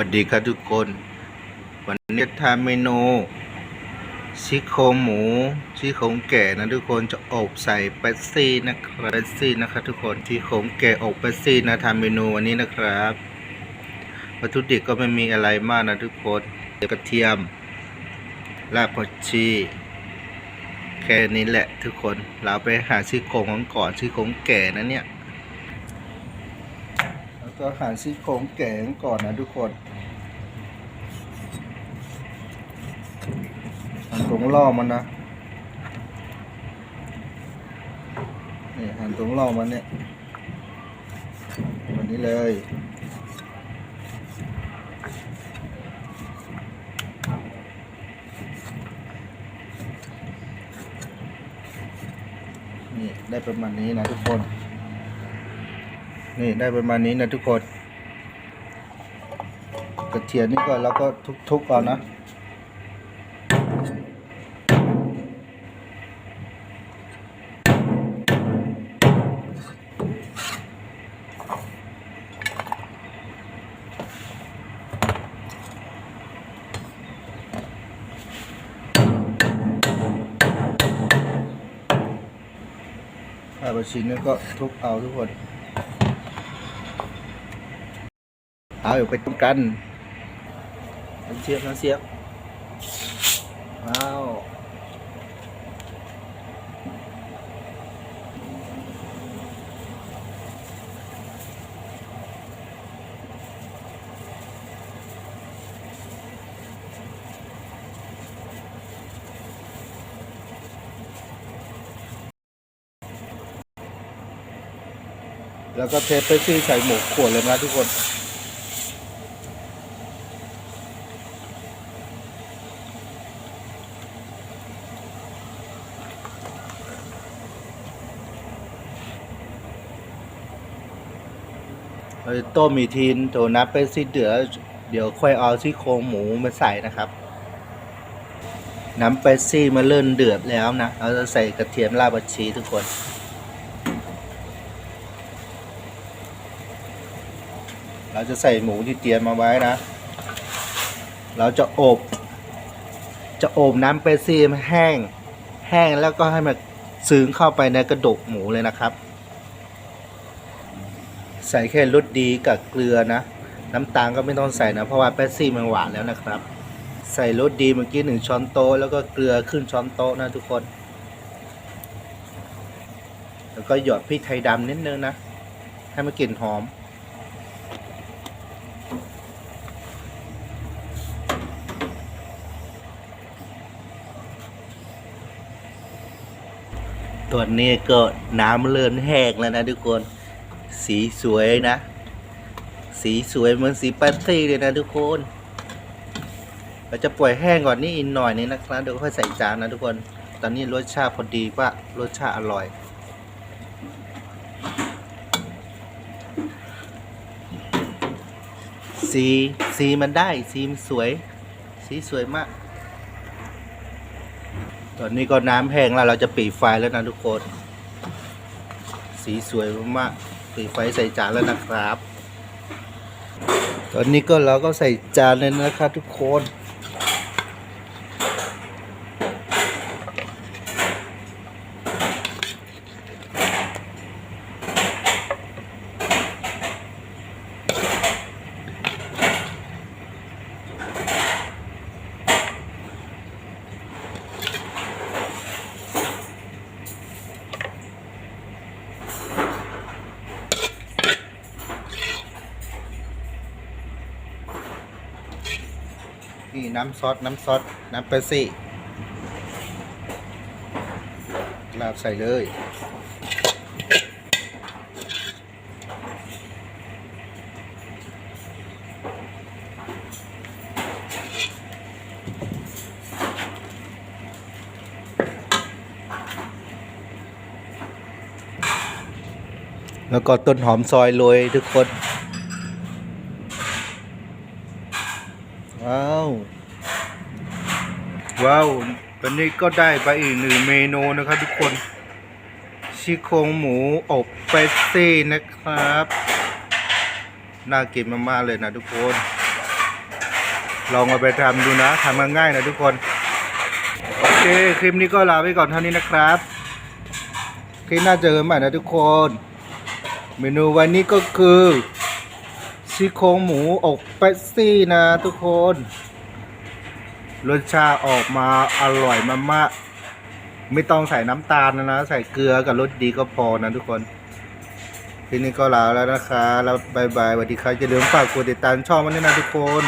วัสดีครับทุกคน วันนี้จะทำเมนูซี่โครงหมูซี่โครงแก่นะทุกคนจะอบใส่เปปซี่นะครับเปปซี่นะครับทุกคนซี่โครงแก่อบเปปซี่นะทำเมนูวันนี้นะครับวัตถุดิบก็ไม่มีอะไรมากนะทุกคนเกระเทียมรากผักชีแค่นี้แหละทุกคนเราไปหาซี่โครงกันก่อนซี่โครงแก่นะเนี่ยแล้วก็หั่นซี่โครงแกงก่อนนะทุกคน หั่นตรงล่อมันนะนี่หั่นตรงล่อมันเนี่ยแบบนี้เลยนี่ได้ประมาณนี้นะทุกคน นี่ได้ประมาณนี้นะทุกคน กระเทียมนี่ก็เราก็ทุบๆก่อนนะ ถ้าบะชิ้นนี่ก็ทุบเอาทุกคน เอาอยู่ไปตรงกันเสียบนะเสียบเอา แล้วก็เทปไปซี่ใส่หมูขวดเลยนะทุกคนเราจะต้มอีกทีนโถนับเป็นซี่เดือเดี๋ยวค่อยเอาซี่โครงหมูมาใส่นะครับน้ำเปซี่มาเริ่มเดือดแล้วนะ เราจะใส่กระเทียมรากผักชีทุกคน เราจะใส่หมูที่เตรียมมาไว้นะ เราจะอบ จะอบน้ำเปปซี่ให้แห้ง แห้งแล้วก็ให้มันซึงเข้าไปในกระดูกหมูเลยนะครับ ใส่แค่รสดีกับเกลือนะ น้ำตาลก็ไม่ต้องใส่นะ เพราะว่าแป๊ซี่มันหวานแล้วนะครับ ใส่รสดีเมื่อกี้หนึ่งช้อนโต๊ะแล้วก็เกลือครึ่งช้อนโต๊ะนะทุกคน แล้วก็หยอดพริกไทยดำนิดนึงนะ ให้มันกลิ่นหอม ตัวนี้ก็น้ำเริ่มแห้งแล้วนะทุกคน สีสวยนะ สีสวยเหมือนสีปาร์ตี้เลยนะทุกคน เราจะปล่อยแห้งก่อนนี่อีกหน่อยนึงนะครับเดี๋ยวค่อยใส่จานนะทุกคน ตอนนี้รสชาติพอดีว่ารสชาติอร่อยสีสีมันได้สีมันสวย สีสวยมาก ตอนนี้ก็น้ำแห้งแล้วเราจะปิดไฟแล้วนะทุกคน สีสวยมากๆปิดไฟใส่จานแล้วนะครับ ตอนนี้ก็เราก็ใส่จานเลยนะครับทุกคน นี่น้ำซอส น้ำซอส น้ำเปปซี่ลาดใส่เลยแล้วก็ต้นหอมซอยโรยทุกคน ว้าว ว้าว ตอนนี้ก็ได้ไปอีกหนึ่งเมนูนะครับทุกคนซี่โครงหมูอบเปปซี่นะครับ น่ากินมากๆเลยนะทุกคน ลองเอาไปทำดูนะทำง่ายๆนะทุกคน โอเค คลิปนี้ก็ลาไปก่อนเท่านี้นะครับคลิปหน้าเจอกันใหม่นะทุกคน เมนูวันนี้ก็คือ ซี่โครงหมูอกเปปซี่นะทุกคน รสชาติออกมาอร่อยมากๆไม่ต้องใส่น้ำตาลนะนะ ใส่เกลือกับรสดีก็พอนะทุกคนทีนี้ก็ลาแล้วนะคะ แล้วบายบายสวัสดีครับอย่าลืมฝากกดติดตามช่องมันด้วยนะทุกคน